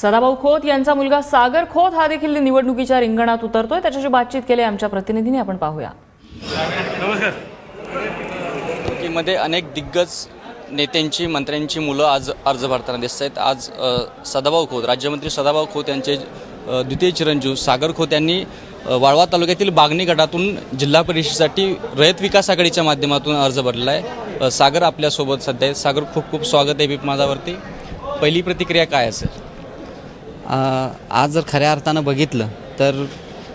सदाभाऊ खोत यांचा मुलगा सागर खोत हा देखील निवडणुकीच्या रिंगणात उतरतोय. त्याच्याशी बातचीत केली आमच्या प्रतिनिधीने. आपण पाहूया. मध्ये अनेक दिग्गज नेत्यांची मंत्र्यांची मुलं आज अर्ज भरताना दिसत आहेत आज सदाभाऊ खोत राज्यमंत्री सदाभाऊ खोत यांचे द्वितीय चिरंजीव सागर खोत यांनी वाळवा तालुक्यातील बागणी गटातून जिल्हा परिषदेसाठी रयत विकास आघाडीच्या माध्यमातून अर्ज भरला आहे. सागर आपल्यासोबत सध्या आहे सागर खूप खूप स्वागत आहे बीप माझावरती. पहिली प्रतिक्रिया काय असेल? आज जर खऱ्या अर्थानं बघितलं तर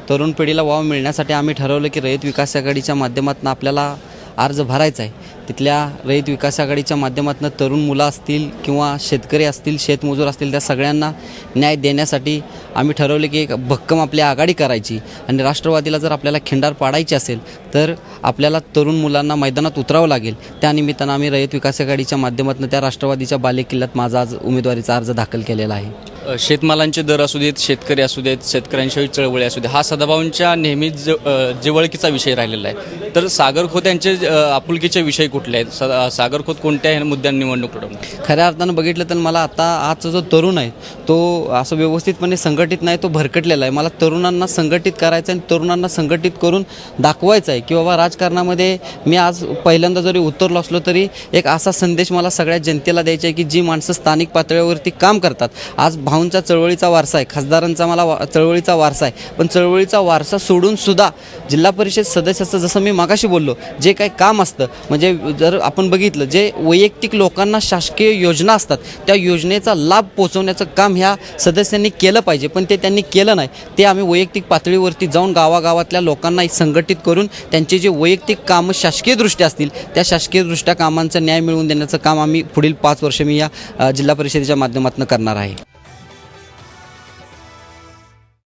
तरुण पिढीला वाव मिळण्यासाठी आम्ही ठरवलं की रयत विकास आघाडीच्या माध्यमातून आपल्याला अर्ज भरायचा आहे. तिथल्या रयत विकास आघाडीच्या माध्यमातून तरुण मुलं असतील किंवा शेतकरी असतील शेतमजूर असतील त्या सगळ्यांना न्याय देण्यासाठी आम्ही ठरवले की एक भक्कम आपली आघाडी करायची. आणि राष्ट्रवादीला जर आपल्याला खिंडार पाडायची असेल तर आपल्याला तरुण मुलांना मैदानात उतरावं लागेल. त्यानिमित्तानं आम्ही रयत विकास आघाडीच्या माध्यमातून त्या राष्ट्रवादीच्या बालेकिल्ल्यात माझा आज उमेदवारीचा अर्ज दाखल केलेला आहे. शेतमालांचे दर असू देत शेतकरी असू देत शेतकऱ्यांशिवाय चळवळी असू दे हा सदाभाऊंच्या नेहमी ज जिवळकीचा विषय राहिलेला आहे. तर सागर खोत यांचे आपुलकीचे विषय कुठले आहेत? सदा सागर खोत कोणत्या मुद्द्यांनी निवडणूक लढवणार खऱ्या अर्थानं बघितलं तर मला आता आजचा जो तरुण आहे तो असं व्यवस्थितपणे संघटित नाही तो भरकटलेला आहे. मला तरुणांना संघटित करायचं आहे आणि तरुणांना संघटित करून दाखवायचं आहे की बाबा राजकारणामध्ये मी आज पहिल्यांदा जरी उतरलो असलो तरी एक असा संदेश मला सगळ्या जनतेला द्यायचा आहे की जी माणसं स्थानिक पातळीवरती काम करतात आज भाऊंचा चळवळीचा वारसा आहे खासदारांचा मला वा चळवळीचा वारसा आहे. पण चळवळीचा वारसा सोडून सुद्धा जिल्हा परिषद सदस्याचं जसं मी मागाशी बोललो जे काही काम असतं म्हणजे जर आपण बघितलं जे वैयक्तिक लोकांना शासकीय योजना असतात त्या योजनेचा लाभ पोचवण्याचं काम ह्या सदस्यांनी केलं पाहिजे. पण ते त्यांनी केलं नाही. ते आम्ही वैयक्तिक पातळीवरती जाऊन गावागावातल्या लोकांना संघटित करून त्यांचे जे वैयक्तिक कामं शासकीयदृष्ट्या असतील त्या शासकीयदृष्ट्या कामांचा न्याय मिळवून देण्याचं काम आम्ही पुढील पाच वर्ष मी या जिल्हा परिषदेच्या माध्यमातून करणार आहे.